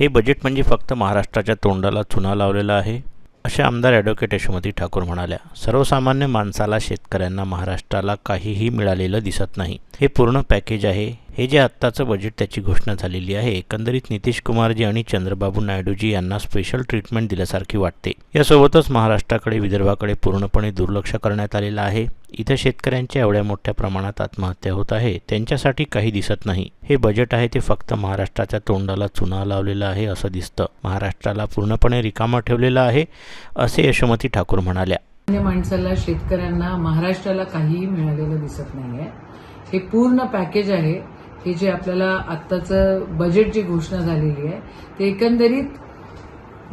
हे बजेट म्हणजे फक्त महाराष्ट्राच्या तोंडाला चुना लावलेला आहे असे आमदार ॲडव्होकेट यशोमती ठाकूर म्हणाल्या. सर्वसामान्य माणसाला शेतकऱ्यांना महाराष्ट्राला काहीही मिळालेलं दिसत नाही. हे पूर्ण पॅकेज आहे. हे जे आत्ताचं बजेट त्याची घोषणा झालेली आहे एकंदरीत नितीश कुमारजी आणि चंद्रबाबू नायडूजी यांना स्पेशल ट्रीटमेंट दिल्यासारखी वाटते. यासोबतच महाराष्ट्राकडे विदर्भाकडे पूर्णपणे दुर्लक्ष करण्यात आलेलं आहे. इथं शेतकऱ्यांच्या एवढ्या मोठ्या प्रमाणात आत्महत्या होत आहे त्यांच्यासाठी काही दिसत नाही. हे बजेट आहे ते फक्त महाराष्ट्राच्या तोंडाला चुना लावलेलं आहे असं दिसतं. महाराष्ट्राला पूर्णपणे रिकामा ठेवलेलं आहे असे यशोमती ठाकूर म्हणाल्या. माणसाला शेतकऱ्यांना महाराष्ट्राला काहीही मिळालेलं दिसत नाहीये. हे पूर्ण पॅकेज आहे. हे जे आपल्याला आत्ताचं बजेट जी घोषणा झालेली आहे ते एकंदरीत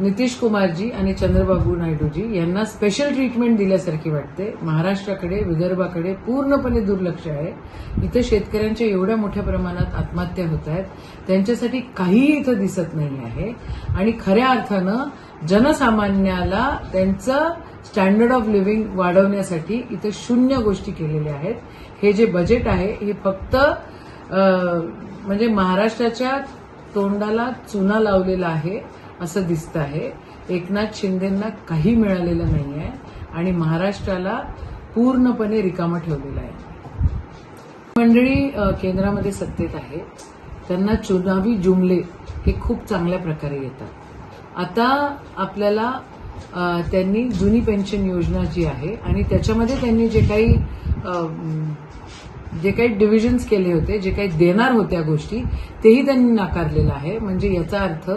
नितीश कुमारजी आणि चंद्रबाबू नायडूजी यांना स्पेशल ट्रीटमेंट दिल्यासारखी वाटते. महाराष्ट्राकडे विदर्भाकडे पूर्णपणे दुर्लक्ष आहे. इथं शेतकऱ्यांच्या एवढ्या मोठ्या प्रमाणात आत्महत्या होत आहेत. त्यांच्यासाठी काहीही इथं दिसत नाही आहे. आणि खऱ्या अर्थानं जनसामान्याला त्यांचं स्टँडर्ड ऑफ लिव्हिंग वाढवण्यासाठी इथं शून्य गोष्टी केलेल्या आहेत. हे जे बजेट आहे हे फक्त म्हणजे महाराष्ट्राच्या तोंडाला चुना लावलेला आहे असं दिसतं आहे. एकनाथ शिंदेंना काही मिळालेलं नाही आहे आणि महाराष्ट्राला पूर्णपणे रिकामं ठेवलेलं आहे. मंडळी केंद्रामध्ये सत्तेत आहे. त्यांना चुनावी जुमले हे खूप चांगल्या प्रकारे येतात. आता आपल्याला त्यांनी जुनी पेन्शन योजना जी आहे आणि त्याच्यामध्ये त्यांनी जे काही जे काही डिव्हिजन्स केले होते जे काही देणार होत्या गोष्टी तेही त्यांनी नाकारलेलं आहे. म्हणजे याचा अर्थ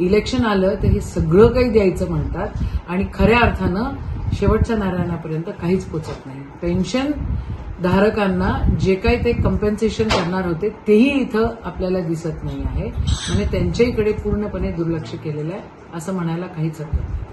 इलेक्शन आलं तर हे सगळं काही द्यायचं म्हणतात आणि खऱ्या अर्थानं शेवटच्या नारायणापर्यंत काहीच पोचत नाही. पेन्शन धारकांना जे काही ते कम्पेन्सेशन करणार होते तेही इथं आपल्याला दिसत नाही आहे. म्हणजे त्यांच्याकडे पूर्णपणे दुर्लक्ष केलेलं आहे असं म्हणायला काहीच हरकत नाही.